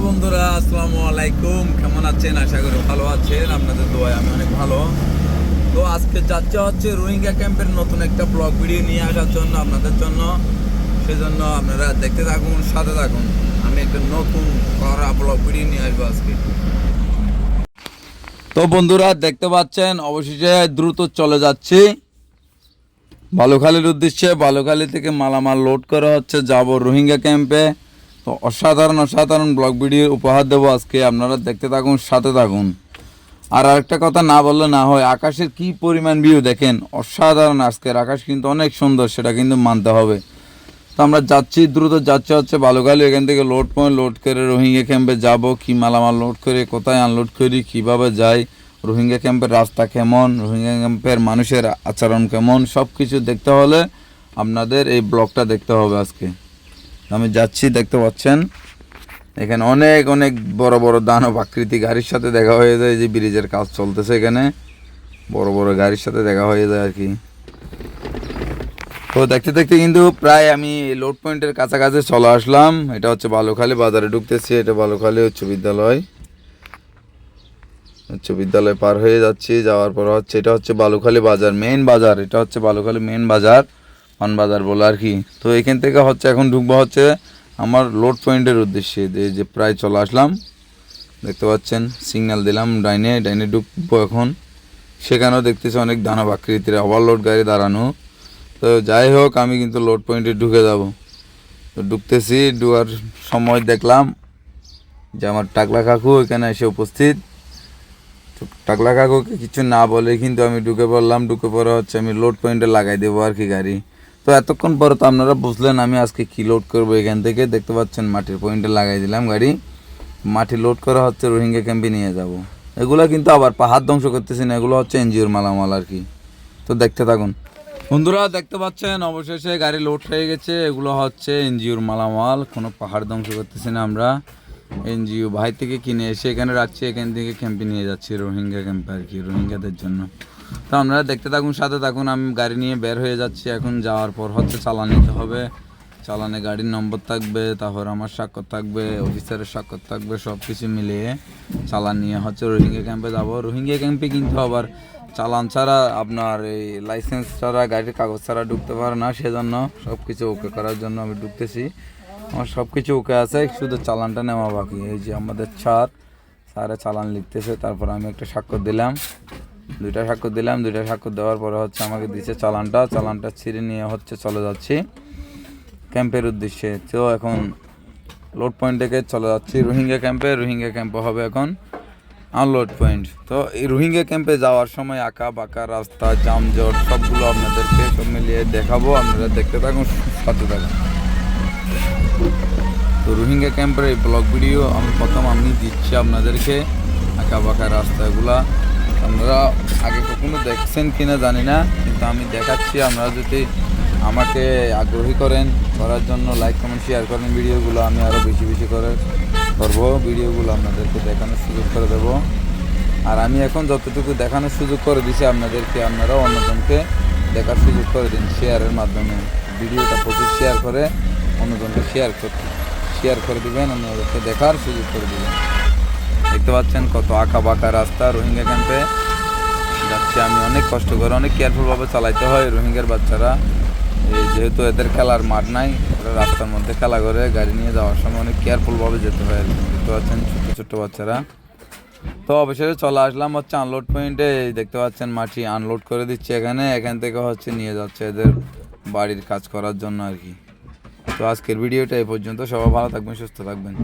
বন্ধুরা, আসসালামু আলাইকুম। কেমন আছেন? আশা করি ভালো আছেন। আপনাদের দোয়ায় আমি অনেক ভালো। তো আজকে যাচ্ছে হচ্ছে রোহিঙ্গা ক্যাম্পের নতুন একটা ব্লগ ভিডিও নিয়ে আসার জন্য আপনাদের জন্য। সেজন্য আপনারা দেখতে থাকুন, সাথে থাকুন। আমি একটা নতুন করা ব্লগ ভিডিও নিয়ে আসব আজকে। তো বন্ধুরা, দেখতে পাচ্ছেন, অবশেষে দ্রুত চলে যাচ্ছি। বালুখালীর উদ্দেশ্যে, বালুখালী থেকে মালামাল লোড করা হচ্ছে যাব রোহিঙ্গা ক্যাম্পে। তো অসাধারণ অসাধারণ ব্লগ ভিডিও উপহার দেবো আজকে। আপনারা দেখতে থাকুন, সাথে থাকুন। আর আরেকটা কথা না বললে না হয়, আকাশের কি পরিমাণ ভিউ দেখেন? অসাধারণ আজকের আকাশ কিন্তু অনেক সুন্দর, সেটা কিন্তু মানতে হবে। তো আমরা যাচ্ছি, দ্রুত যাচ্ছে হচ্ছে বালুখালী এখান থেকে লোড পয়েন্ট লোড করে রোহিঙ্গা ক্যাম্পে যাব। কি মালামাল লোড করে, কোথায় আনলোড করি, কীভাবে যাই, রোহিঙ্গা ক্যাম্পের রাস্তা কেমন, রোহিঙ্গা ক্যাম্পের মানুষের আচরণ কেমন সব কিছু দেখতে হলে আপনাদের এই ব্লগটা দেখতে হবে আজকে। আমি যাচ্ছি, দেখতে পাচ্ছেন? এখানে অনেক অনেক বড় বড় দানব আকৃতি গাড়ির সাথে দেখা হয়ে যায় যে ব্রিজের কাজ চলতেছে এখানে। বড় বড় গাড়ির সাথে দেখা হয়ে যায় আর কি। তো দেখতে দেখতে কিন্তু প্রায় আমি লোড পয়েন্টের কাছাকাছি চলে আসলাম। এটা হচ্ছে বালুখালী বাজারে ঢুকতেছি, এটা বালুখালী উচ্চ বিদ্যালয়। উচ্চ বিদ্যালয় পার হয়ে যাচ্ছি, যাওয়ার পর হচ্ছে, এটা হচ্ছে বালুখালী বাজার মেইন বাজার, এটা হচ্ছে বালুখালী মেইন বাজার। পান বাজার বলে আর কি। তো এখান থেকে হচ্ছে এখন ঢুকবো হচ্ছে আমার লোড পয়েন্টের উদ্দেশ্যে। যে প্রায় চলে আসলাম, দেখতে পাচ্ছেন সিগন্যাল দিলাম, ডাইনে ডাইনে ঢুকবো এখন। সেখানেও দেখতেছি অনেক দানব আকৃতির ওভারলোড গাড়ি দাঁড়ানো। তো যাই হোক, আমি কিন্তু লোড পয়েন্টে ঢুকে যাব। তো ঢুকতেছি, ঢুকার সময় দেখলাম যে আমার টাকলা কাকু এখানে এসে উপস্থিত। টাকলা কাকুকে কিছু না বলে কিন্তু আমি ঢুকে পড়লাম। ঢুকে পরে হচ্ছে আমি লোড পয়েন্টে লাগাই দেবো আর কি গাড়ি। তো এতক্ষণ পরে তো আপনারা বুঝলেন আমি আজকে কি লোড করব এখান থেকে। দেখতে পাচ্ছেন মাটির পয়েন্টে লাগাই দিলাম গাড়ি। মাটি লোড করা হচ্ছে, রোহিঙ্গা ক্যাম্পে নিয়ে যাব। এগুলো কিন্তু আবার পাহাড় ধ্বংস করতেছি না, এগুলো হচ্ছে এনজিওর মালামাল আর কি। তো দেখতে থাকুন। বন্ধুরা, দেখতে পাচ্ছেন, অবশেষে গাড়ি লোড হয়ে গেছে, এগুলো হচ্ছে এনজিওর মালামাল। কোনো পাহাড় ধ্বংস করতেছি না আমরা। এনজিও ভাই থেকে কিনে এসে এখানে রাখছি, এখান থেকে ক্যাম্পে নিয়ে যাচ্ছি রোহিঙ্গা ক্যাম্পে আর কি, রোহিঙ্গাদের জন্য। তো আপনারা দেখতে থাকুন, সাথে থাকুন। আমি গাড়ি নিয়ে বের হয়ে যাচ্ছি। এখন যাওয়ার পর হচ্ছে চালান নিতে হবে। চালানে গাড়ির নম্বর থাকবে, তারপর আমার স্বাক্ষর থাকবে, অফিসারের স্বাক্ষর থাকবে সব কিছু মিলিয়ে চালান নিয়ে হচ্ছে রোহিঙ্গা ক্যাম্পে যাব। রোহিঙ্গা ক্যাম্পে কিন্তু আবার চালান ছাড়া আপনার এই লাইসেন্স ছাড়া, গাড়ির কাগজ ছাড়া ঢুকতে পারে না। সেজন্য সব কিছু ওকে করার জন্য আমি ঢুকতেছি। আমার সব কিছু ওকে আছে, শুধু চালানটা নেওয়া বাকি। এই যে আমাদের ছাড়, স্যারে চালান লিখতেছে, তারপর আমি একটা স্বাক্ষর দিলাম। দুইটা স্বাক্ষর দিলাম, দুইটা স্বাক্ষর দেওয়ার পরে হচ্ছে আমাকে দিচ্ছে চালানটা চালানটা ছিঁড়ে নিয়ে হচ্ছে চলে যাচ্ছি ক্যাম্পের উদ্দেশ্যে। তো এখন লোড পয়েন্ট থেকে চলে যাচ্ছি রোহিঙ্গা ক্যাম্পে রোহিঙ্গা ক্যাম্পে হবে এখন আনলোড পয়েন্ট তো এই রোহিঙ্গা ক্যাম্পে যাওয়ার সময় আঁকা, বাঁকা, রাস্তা জামজট সবগুলো আপনাদেরকে সব মিলিয়ে দেখাবো, আপনারা দেখতে থাকুন, সাথে থাকুন। তো রোহিঙ্গা ক্যাম্পের এই ব্লগ ভিডিও আমি প্রথম আমি দিচ্ছি আপনাদেরকে আঁকা, বাঁকা রাস্তাগুলা। আপনারা আগে কখনো দেখছেন কিনা জানি না, কিন্তু আমি দেখাচ্ছি, আপনারা যদি আমাকে আগ্রহী করেন, করার জন্য লাইক কমেন্ট শেয়ার করেন ভিডিওগুলো, আমি আরও বেশি বেশি করে করব। ভিডিওগুলো আপনাদেরকে দেখানোর সুযোগ করে দেব। আর আমি এখন যতটুকু দেখানোর সুযোগ করে দিছি, আপনাদেরকে আপনারা অন্যজনকে দেখার সুযোগ করে দিন শেয়ারের মাধ্যমে। ভিডিওটা প্রচুর শেয়ার করে অন্যজনকে শেয়ার করতে শেয়ার করে দেবেন অন্যদেরকে দেখার সুযোগ করে দিবেন। দেখতে পাচ্ছেন কত আঁকা বাঁকা রাস্তা রোহিঙ্গা ক্যাম্পে। যাচ্ছি, আমি অনেক কষ্ট করে অনেক কেয়ারফুলভাবে চালাইতে হয় রোহিঙ্গার বাচ্চারা। এই যেহেতু এদের খেলার মাঠ নাই ওরা রাস্তার মধ্যে খেলা করে, গাড়ি নিয়ে যাওয়ার সময় অনেক কেয়ারফুলভাবে যেতে হয়। দেখতে পাচ্ছেন ছোট্ট ছোট্ট বাচ্চারা। তো অবশেষে চলে আসলাম হচ্ছে আনলোড পয়েন্টে দেখতে পাচ্ছেন মাটি আনলোড করে দিচ্ছে এখানে। এখান থেকে হচ্ছে নিয়ে যাচ্ছে এদের বাড়ির কাজ করার জন্য আর কি। তো আজকের ভিডিওটা এই পর্যন্ত। সবাই ভালো থাকবেন, সুস্থ থাকবেন।